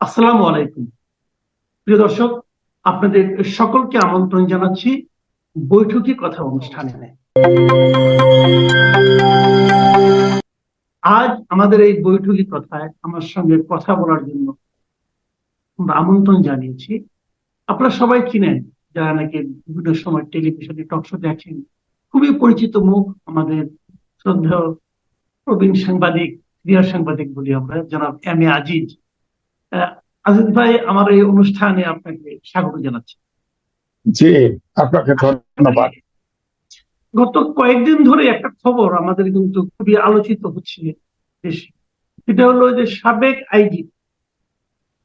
আসসালামু আলাইকুম। প্রিয় দর্শক, আপনাদের সকলকে আমন্ত্রণ জানাচ্ছি বৈঠকি কথা অনুষ্ঠানে। আজ আমাদের এই বৈঠকি কথায় আমার সঙ্গে কথা বলার জন্য আমরা আমন্ত্রণ জানিয়েছি। আপনারা সবাই চিনেন, যারা নাকি বিভিন্ন সময় টেলিভিশনে টকশো দেখেন, খুবই পরিচিত মুখ আমাদের শ্রদ্ধেয় প্রবীণ সাংবাদিক ক্রীড়া সাংবাদিক বলি আমরা, জনাব এম এ আজিজ। আজিজ ভাই আমার এই অনুষ্ঠানে আপনাকে স্বাগত জানাচ্ছি। জি আপনাকে ধন্যবাদ। গত কয়েকদিন ধরে একটা খবর আমাদের কিন্তু খুবই আলোচিত হচ্ছে দেশে। সেটা হলো যে সাবেক আইজি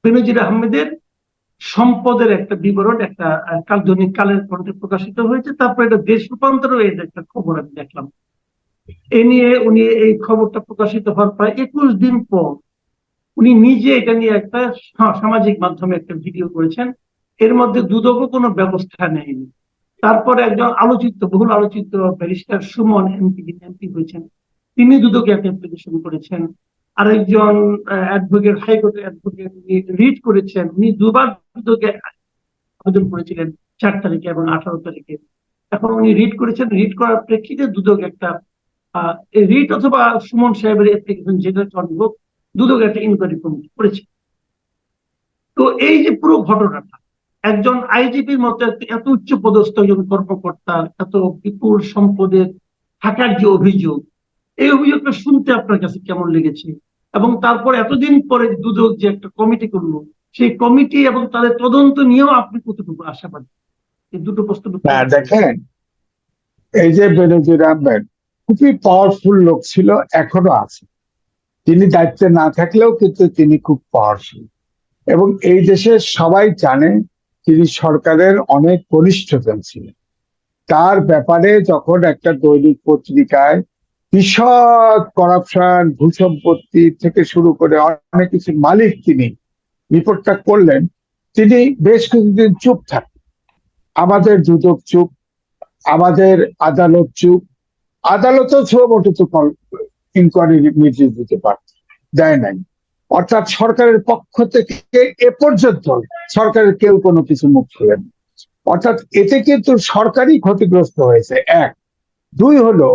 বেনজির আহমেদের সম্পদের একটা বিবরণ একটা আহ, কাল দৈনিক কালের কণ্ঠে প্রকাশিত হয়েছে। তারপরে এটা দেশ রূপান্তর হয়েছে একটা খবর আমি দেখলাম। এ নিয়ে উনি এই খবরটা প্রকাশিত হওয়ার প্রায় একুশ দিন পর উনি নিজে এটা নিয়ে একটা সামাজিক মাধ্যমে একটা ভিডিও করেছেন। এর মধ্যে দুদকও কোনো ব্যবস্থা নেয়নি। তারপরে একজন আলোচিত, বহুল আলোচিত ব্যারিস্টার সুমন, এমপি এমপি হয়েছেন। তিনি দুদকে একটা অ্যাপ্লিকেশন করেছেন। আরেকজন অ্যাডভোকেট হাইকোর্টের অ্যাডভোকেট রিড করেছেন। উনি দুবার দুদকে আবেদন করেছিলেন চার তারিখে এবং আঠারো তারিখে। এখন উনি রিড করেছেন। রিড করার প্রেক্ষিতে দুদক একটা রিড অথবা সুমন সাহেবের অ্যাপ্লিকেশন যেটা হোক দুদক একটা ইনকোয়ারি কমিটি করেছে। তো এই যে পুরো ঘটনাটা, একজন আইজিপির মতো এত উচ্চ পদস্থ একজন কর্মকর্তার এত বিপুল সম্পদের থাকার যে অভিযোগ, এই অভিযোগটা শুনতে আপনার কাছে কেমন লেগেছে? এবং তারপর এতদিন পরে দুদক যে একটা কমিটি করল, সেই কমিটি এবং তাদের তদন্ত নিয়েও আপনি কতটুকু আশাবাদী? এই দুটো প্রশ্ন দেখেন, এই যে বেনজির আহমেদ, খুবই পাওয়ারফুল লোক ছিল, এখনও আছে। তিনি দায়িত্বে না থাকলেও কিন্তু তিনি খুব পাওয়ারফুল এবং এই দেশে সবাই জানে তিনি সরকারের অনেক কনিষ্ঠজন ছিলেন। তার ব্যাপারে যখন একটা দৈনিক পত্রিকায় বিশদ করাপশন ভূসম্পত্তি থেকে শুরু করে অনেক কিছু মালিক তিনি রিপোর্টটা করলেন, তিনি বেশ কিছুদিন চুপ থাকেন আমাদের দুদক চুপ, আমাদের আদালত চুপ, আদালতও ছোট ইনকোয়ারি দিতে পারত, দেয় নাই। অর্থাৎ সরকারের পক্ষ থেকে এ পর্যন্ত সরকারের কেউ কোনো কিছু মুখ খোলেন অর্থাৎ এতে কিন্তু সরকারই ক্ষতিগ্রস্ত হয়েছে। এক। দুই হলো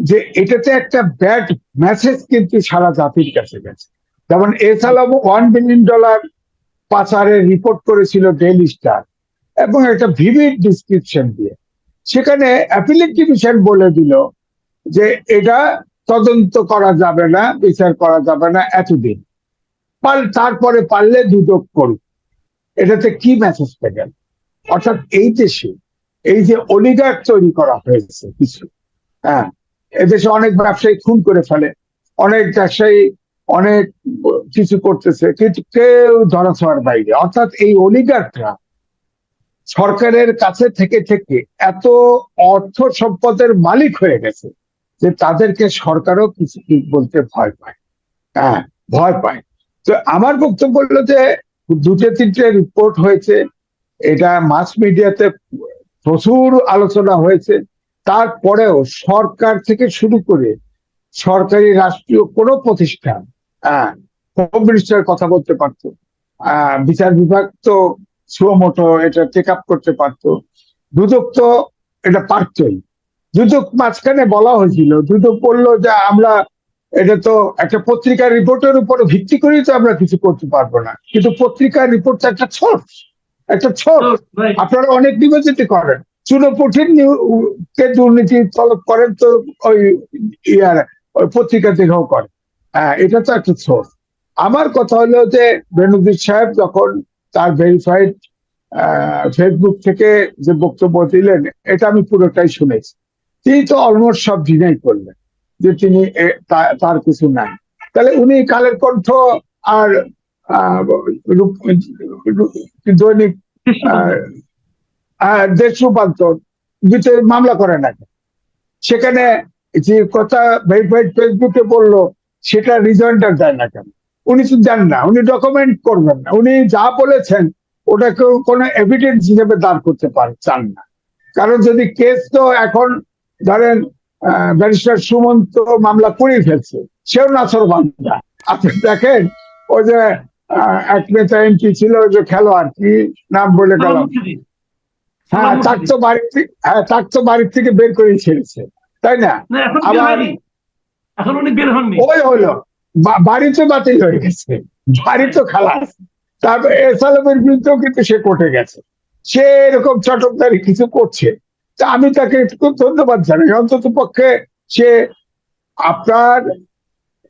যে এটাতে একটা ব্যাড মেসেজ কিন্তু সারা জাতির কাছে গেছে। যেমন এসালাম ওয়ান বিলিয়ন ডলার পাচারের রিপোর্ট করেছিল ডেইলি স্টার এবং একটা ভিভিড ডিসক্রিপশন দিয়ে। সেখানে অ্যাপিলেট ডিভিশন বলে দিল যে এটা তদন্ত করা যাবে না, বিচার করা যাবে না এতদিন। তারপরে পারলে দুদক করুক। এটাতে কি মেসেজ পেলেন? অর্থাৎ এই দেশে, এই যে অলিগার তৈরি করা হয়েছে কিছু হ্যাঁ এদেশে অনেক ব্যবসায়ী খুন করে ফেলে, অনেক ব্যবসায়ী অনেক কিছু করতেছে, কিন্তু কেউ ধরাছোঁয়ার বাইরে। অর্থাৎ এই অলিগাররা সরকারের কাছে থেকে থেকে এত অর্থ সম্পদের মালিক হয়ে গেছে। যে তাদেরকে সরকারও কিছু কি বলতে ভয় পায়। হ্যাঁ ভয় পায়। তো আমার বক্তব্য হলো যে দুটো তিনটে রিপোর্ট হয়েছে, এটা মাস মিডিয়াতে প্রচুর আলোচনা হয়েছে। তারপরেও সরকার থেকে শুরু করে সরকারি রাষ্ট্রীয় কোনো প্রতিষ্ঠান হ্যাঁ হোম মিনিস্টার কথা বলতে পারতো বিচার বিভাগ তো সুমোটো এটা টেক আপ করতে পারতো, দুদক তো এটা পারতই। দুদক মাঝখানে বলা হয়েছিল। দুদক বলল যে আমরা এটা তো একটা পত্রিকার রিপোর্টের উপর ভিত্তি করেই তো আমরা কিছু করতে পারব না। কিন্তু পত্রিকার রিপোর্ট একটা ছোট একটা ছোট আপনারা অনেক নিবেদিত করেন। চুনোপুঠির কে দুর্নীতি তলব করেন তো ওই ইয়ার ওই পত্রিকা থেকেও করেন। হ্যাঁ এটা তো একটা সোর্স। আমার কথা হলো যে বেনজির সাহেব যখন তার ভেরিফাইড ফেসবুক থেকে যে বক্তব্য দিলেন এটা আমি পুরোটাই শুনেছি। তিনি তো অলমোস্ট সব ডিনাই করলেন যে তিনি তার কিছু নাই। তাহলে উনি কালের কণ্ঠ আর দৈনিক দেশ রূপান্তর দুটো মামলা করে না সেখানে যে কথা ভেরিফাইড ফেসবুকে বলল, সেটা রিজয়েন্টার দেয় না কেন? উনি তো দেন না, উনি ডকুমেন্ট করবেন না। উনি যা বলেছেন ওটাকে কোনো এভিডেন্স হিসেবে দাঁড় করতে পারে, চান না। কারণ যদি কেস তো এখন ধরেন ব্যারিস্টার সুমন্ত মামলা করেই ফেলছে। সেও নাসর বান্দা। আপনি দেখেন ওই যে এক নেতা এমপি ছিল ওই যে খেলোয়াড় কি নাম বলে গেলাম হ্যাঁ সালাম তার তো বাড়ি থেকে হ্যাঁ তার তো বাড়ির থেকে বের করে ছেড়েছে। তাই না? আবার- ওই হলো বাড়ি তো বাতিল হয়ে গেছে। বাড়ি তো খালাস। তারপর এসালামের বিরুদ্ধেও কিন্তু সে কোর্টে গেছে। সে এরকম চটকদারি কিছু করছে। আমি তাকে একটু ধন্যবাদ জানাই। অন্তত পক্ষে সে আপনার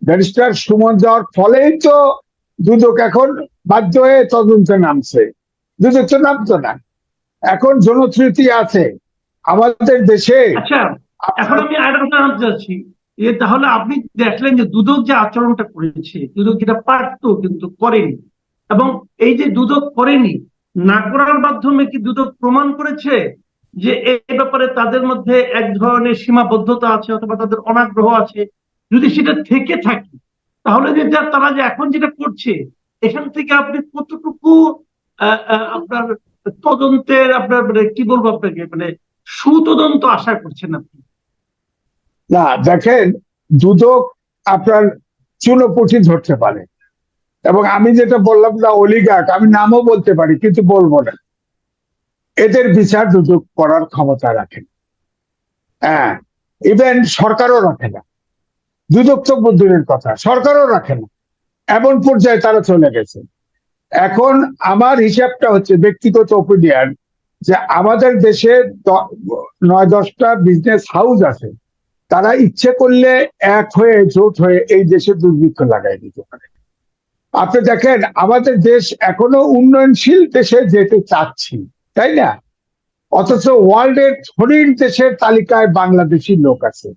ব্যারিস্টার সুমন যাওয়ার ফলেই তো দুদক এখন বাধ্য হয়ে তদন্তে নামছে। দুদক তো নামতো না। এখন জনশ্রুতি আছে। আমাদের দেশে আচ্ছা এখন আমি আরেকটা কথা জানতে চাচ্ছি। যে তাহলে আপনি দেখলেন যে দুদক যে আচরণটা করেছে, দুদক যেটা পারতো কিন্তু করেনি। এবং এই যে দুদক করেনি, না করার মাধ্যমে কি দুদক প্রমাণ করেছে? যে এই ব্যাপারে তাদের মধ্যে এক ধরনের সীমাবদ্ধতা আছে অথবা তাদের অনাগ্রহ আছে। যদি সেটা থেকে থাকে, তাহলে যে তারা যে এখন যেটা করছে, এখান থেকে আপনি কতটুকু আপনার তদন্তের, আপনার মানে কি বলব আপনাকে মানে সুতদন্ত আশা করছেন আপনি? না, দেখেন, দুদক আপনার চুনোপুটি ধরতে পারে। এবং আমি যেটা বললাম না অলিগাক আমি নামও বলতে পারি, কিন্তু বলব না। এদের বিচার দুদক করার ক্ষমতা রাখেন। হ্যাঁ ইভেন সরকারও রাখে না। দুদক তো দূরের কথা, সরকারও রাখে না। এমন পর্যায়ে তারা চলে গেছে। এখন আমার হিসাবটা হচ্ছে ব্যক্তিগত ওপিনিয়ন যে আমাদের দেশে নয় দশটা বিজনেস হাউস আছে। তারা ইচ্ছে করলে এক হয়ে, জোট হয়ে এই দেশে দুর্ভিক্ষ লাগাই দিতে পারে। আপনি দেখেন, আমাদের দেশ এখনও উন্নয়নশীল দেশে যেতে চাচ্ছি। তাই না? অথচ ওয়ার্ল্ডের ধনীর দেশের তালিকায় বাংলাদেশি লোক আছে।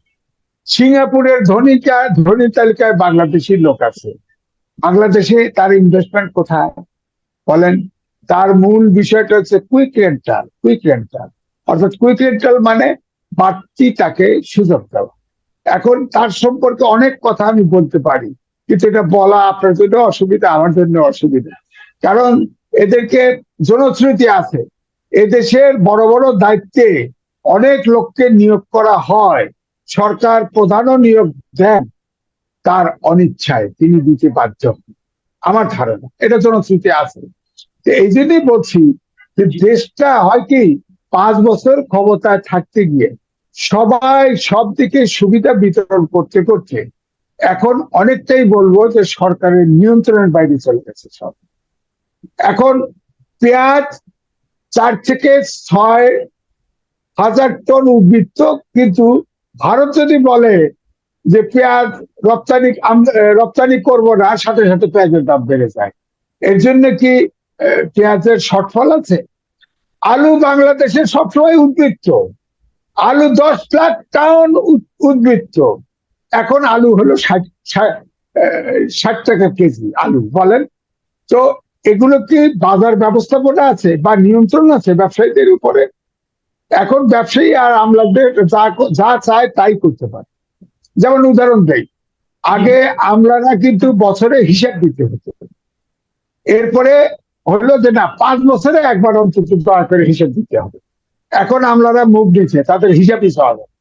সিঙ্গাপুরের ধনীকা, ধনী তালিকায় বাংলাদেশি লোক আছে। বাংলাদেশে তার ইনভেস্টমেন্ট কোথায়? বলেন, তার মূল বিষয়টা হচ্ছে কুইক রেন্টাল কুইক রেন্টাল অর্থাৎ কুইক রেন্টাল মানে বাড়তি তাকে সুযোগ দেওয়া। এখন তার সম্পর্কে অনেক কথা আমি বলতে পারি, কিন্তু এটা বলা আপনার জন্য অসুবিধা, আমার জন্য অসুবিধা। কারণ এদেরকে জনশ্রুতি আছে। এদেশের বড় বড় দায়িত্বে অনেক লোককে নিয়োগ করা হয়। সরকার প্রধানও নিয়োগ দেন তার অনিচ্ছায়। তিনি দিতে বাধ্য আমার ধারণা, এটা জনশ্রুতি আছে। এই জন্যই বলছি যে দেশটা হয় কি, পাঁচ বছর ক্ষমতায় থাকতে গিয়ে সবাই সব দিকে সুবিধা বিতরণ করতে করতে এখন অনেকটাই বলব যে সরকারের নিয়ন্ত্রণের বাইরে চলে গেছে সব। এখন পেঁয়াজ চার থেকে ছয় হাজার টন উদ্বৃত্ত। কিন্তু ভারত যদি বলে যে পেঁয়াজ রপ্তানি রপ্তানি করব না, সাথে সাথে পেঁয়াজের দাম বেড়ে যায়। এর জন্য কি পেঁয়াজের শর্টফল আছে? আলু বাংলাদেশে সবসময় উদ্বৃত্ত। আলু দশ লাখ টাউন উদ্বৃত্ত। এখন আলু হলো ষাট ষাট টাকা কেজি আলু, বলেন। তো এগুলো কি বাজার ব্যবস্থাপনা আছে বা নিয়ন্ত্রণ আছে ব্যবসায়ীদের উপরে। এখন ব্যবসায়ী আর আমলাদের যা যা চায় তাই করতে পারে। যেমন উদাহরণ দেই, আগে আমলারা কিন্তু বছরে হিসাব দিতে হতো। এরপরে হলো যে না, পাঁচ বছরে একবার অন্তত দয়া করে হিসাব দিতে হবে। এখন আমলারা মুখ দিচ্ছে তাদের হিসাবই চাওয়া যাবে।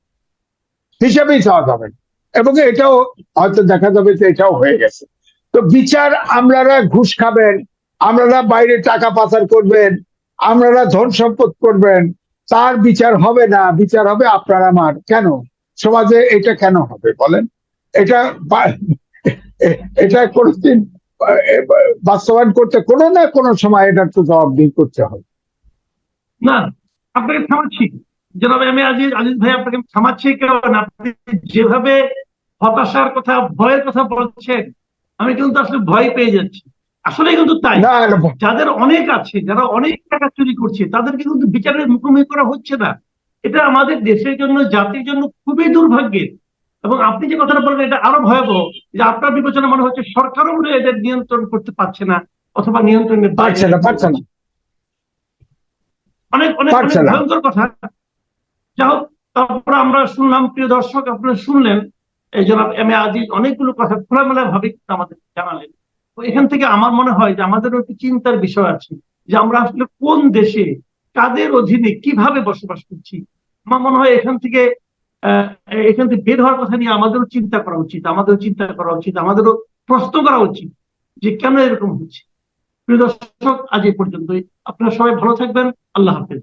হিসাবেই চাওয়া যাবে। এবং এটাও হয়তো দেখা যাবে যে এটাও হয়ে গেছে। তো বিচার আমলারা ঘুষ খাবেন আমলারা বাইরে টাকা পাচার করবেন আমলারা ধন সম্পদ করবেন, তার বিচার হবে না, বিচার হবে আপনার আমার। কেন? সমাজে এটা কেন হবে বলেন? এটা এটা কোনোদিন, বাস্তবায়ন করতে কোনো না কোনো সময় এটার তো জবাবদিহি করতে হবে। না, আপনাকে থামাচ্ছি। জনাব, আমি আজিজ আজিজ ভাই আপনাকে থামাচ্ছি, কারণ আপনি যেভাবে হতাশার কথা, ভয়ের কথা বলছেন, আমি কিন্তু আসলে ভয় পেয়ে যাচ্ছি। আসলে কিন্তু তাই। যাদের অনেক আছে যারা অনেক টাকা চুরি করছে তাদেরকে কিন্তু বিচারের মুখোমুখি করা হচ্ছে না। এটা আমাদের দেশের জন্য জাতির জন্য খুবই দুর্ভাগ্যের। এবং আপনি যে কথাটা বললেন এটা আরও ভয়াবহ যে আপনার বিবেচনা মনে হচ্ছে সরকারও মনে এদের নিয়ন্ত্রণ করতে পারছে না অথবা নিয়ন্ত্রণ পারছে না পারছে না। অনেক অনেক। ভয়ঙ্কর কথা। যা হোক তারপরে আমরা শুনলাম প্রিয় দর্শক আপনারা শুনলেন এই জনাব এম এ আজিজ অনেকগুলো কথা খোলামেলা ভাবে কিন্তু আমাদের জানালেন। এখান থেকে আমার মনে হয় যে আমাদেরও একটি চিন্তার বিষয় আছে যে আমরা আসলে কোন দেশে, কাদের অধীনে কীভাবে বসবাস করছি। আমার মনে হয় এখান থেকে এখান থেকে বের হওয়ার কথা নিয়ে আমাদেরও চিন্তা করা উচিত, আমাদেরও চিন্তা করা উচিত, আমাদেরও প্রশ্ন করা উচিত যে কেন এরকম হচ্ছে। প্রিয় দর্শক, আজ এই পর্যন্তই। আপনারা সবাই ভালো থাকবেন। আল্লাহ হাফেজ।